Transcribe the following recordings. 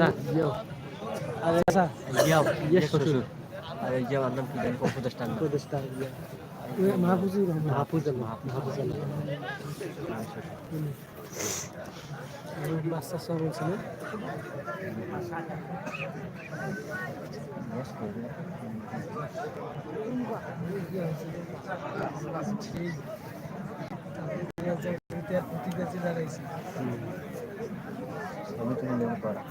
না। আরে আচ্ছা জিয়াও ইয়ে শ্বশুর। আর এই জিয়াও নাম কি জানি? উপদেষ্টা নাম উপদেষ্টা মাহফুজুর রহমান। মাহফুজ মাহফুজ বাচ্চা সব বলছিল। ছবি তুলে নেওয়া করা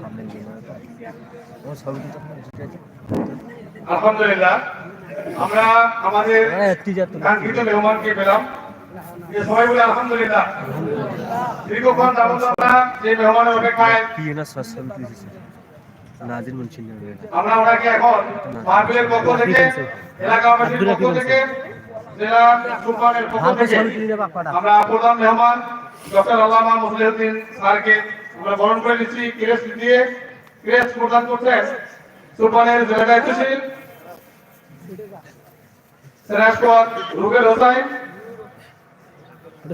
সামনে করা ও ঠিক আছে আলহামদুলিল্লাহ আমরা আমাদের হ্যাঁ তো কাঙ্ক্ষিত মেহমানকে পেলাম। যে সবাই বলে আলহামদুলিল্লাহ। দীর্ঘক্ষণ যাবত আমরা যে মেহমানের অপেক্ষায় নাজির মুন্সি আমরা ওনাকে এখন মাহফিলের পক্ষ থেকে এলাকাবাসীর পক্ষ থেকে জেলা পক্ষ থেকে আমরা প্রধান মেহমান ডক্টর আল্লামা মুসলিউদ্দিন স্যারকে আমরা বরণ করে নিচ্ছি। ক্রেস দিয়ে ক্রেস প্রদান করছেন সুলতানের জেলা দায়িত্বশীল রুবেল হোসাইন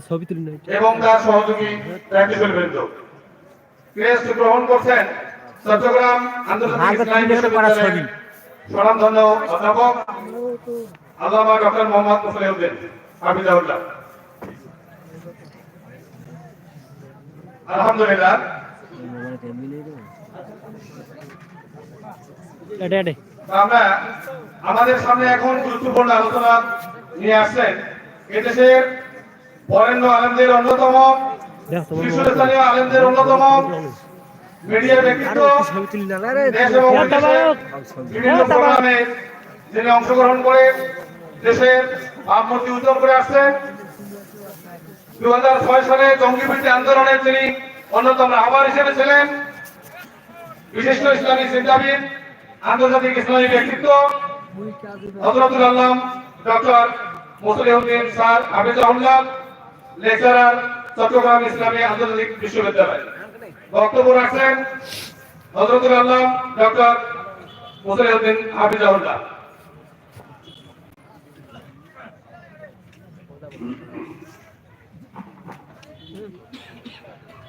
ছবি তুলি এবং তার সহযোগী প্র্যাকটিক্যাল বৃন্দ। ক্রেস গ্রহণ করছেন চট্টগ্রাম আন্তর্জাতিক ইসলামী বিশ্ববিদ্যালয়ের স্বনামধন্য অধ্যাপক আল্লামা ডক্টর মোহাম্মদ মুসলিউদ্দিন হাফিজাহুল্লাহ। আলহামদুলিল্লাহ। আমরা আমাদের সামনে এখন গুরুত্বপূর্ণ আলোচনা নিয়ে আসছেন। এদেশের বরেণ্য আলেমদের অন্যতম শীর্ষস্থানীয় আলেমদের অন্যতম মিডিয়া ব্যক্তিত্ব বিভিন্ন প্রোগ্রামে যিনি অংশগ্রহণ করে দেশের ভাবমূর্তি উজ্জ্বল করে আসছেন। দু হাজার ছয় সালে জঙ্গিবৃত্তি আন্দোলনের তিনি অন্যতম আহ্বান হিসেবে ছিলেন। বিশিষ্ট ইসলামী চিন্তাবিদ আন্তর্জাতিক ইসলামী ব্যক্তিত্ব হজরতুল আল্লাম ডক্টর মুসলিউদ্দিন স্যার হাফিজাহুল্লাহ লেকচারার চট্টগ্রাম ইসলামী আন্তর্জাতিক বিশ্ববিদ্যালয়। বক্তব্য রাখছেন হজরতুল আল্লাহ ডক্টর মুসলিউদ্দিন হাফিজাহুল্লাহ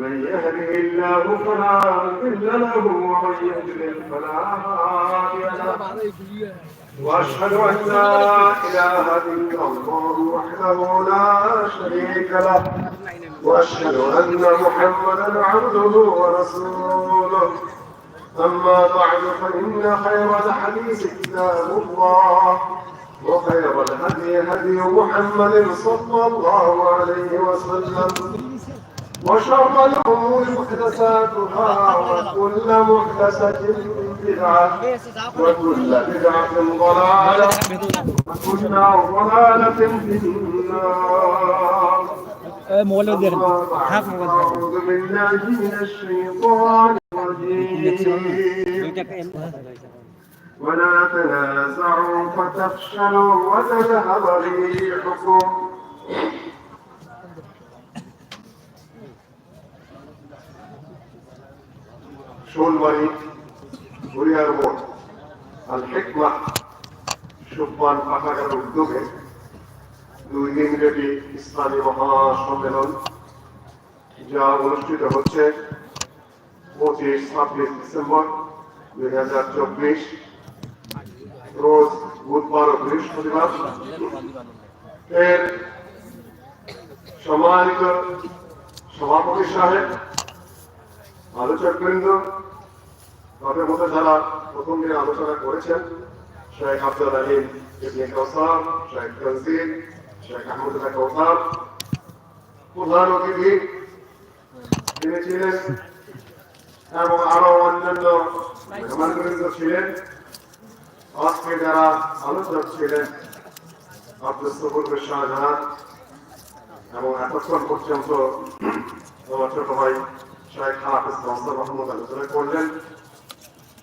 من يهده الله فلا مضل له ومن يضلل فلا هادي له. وأشهد أن لا إله إلا الله وحده لا شريك له وأشهد أن محمدا عبده ورسوله. أما بعد فإن خير الحديث كتاب الله وخير الهدي هدي محمد صلى الله عليه وسلم. وشر الأمور محدثاتها وكل محدثة بدعة وكل بدعة ضلالة وكل ضلالة في النار. أعوذ بالله من الشيطان الرجيم. ولا تنازعوا فتفشلوا وتذهب ريحكم. শোলবাড়ি গড়িয়ার মোড় আল হেকমা সুব্বান পাঠাগার উদ্যোগে দুই দিনব্যাপী ইসলামী মহাসম্মেলন, যা অনুষ্ঠিত হচ্ছে পঁচিশ ছাব্বিশ ডিসেম্বর দুই হাজার চব্বিশ, রোজ বুধবার ও বৃহস্পতিবার। এর সম্মানিত সভাপতি সাহেব আলোচক বৃন্দ তাদের মধ্যে যারা প্রথম দিনে আলোচনা করেছেন শেখ আব্দুল আলিম শেখ শেখ আহমদুল্লাহ কাউসার। প্রধান অতিথি তিনি ছিলেন এবং আরও অন্যান্য মেহমানবৃন্দ ছিলেন। আজকে যারা আলোচক ছিলেন, আব্দুল শাহজাহান এবং এতক্ষণ পর্যন্ত আমার ছোট ভাই শেখ হাফিজ মোহাম্মদ আলোচনা করলেন।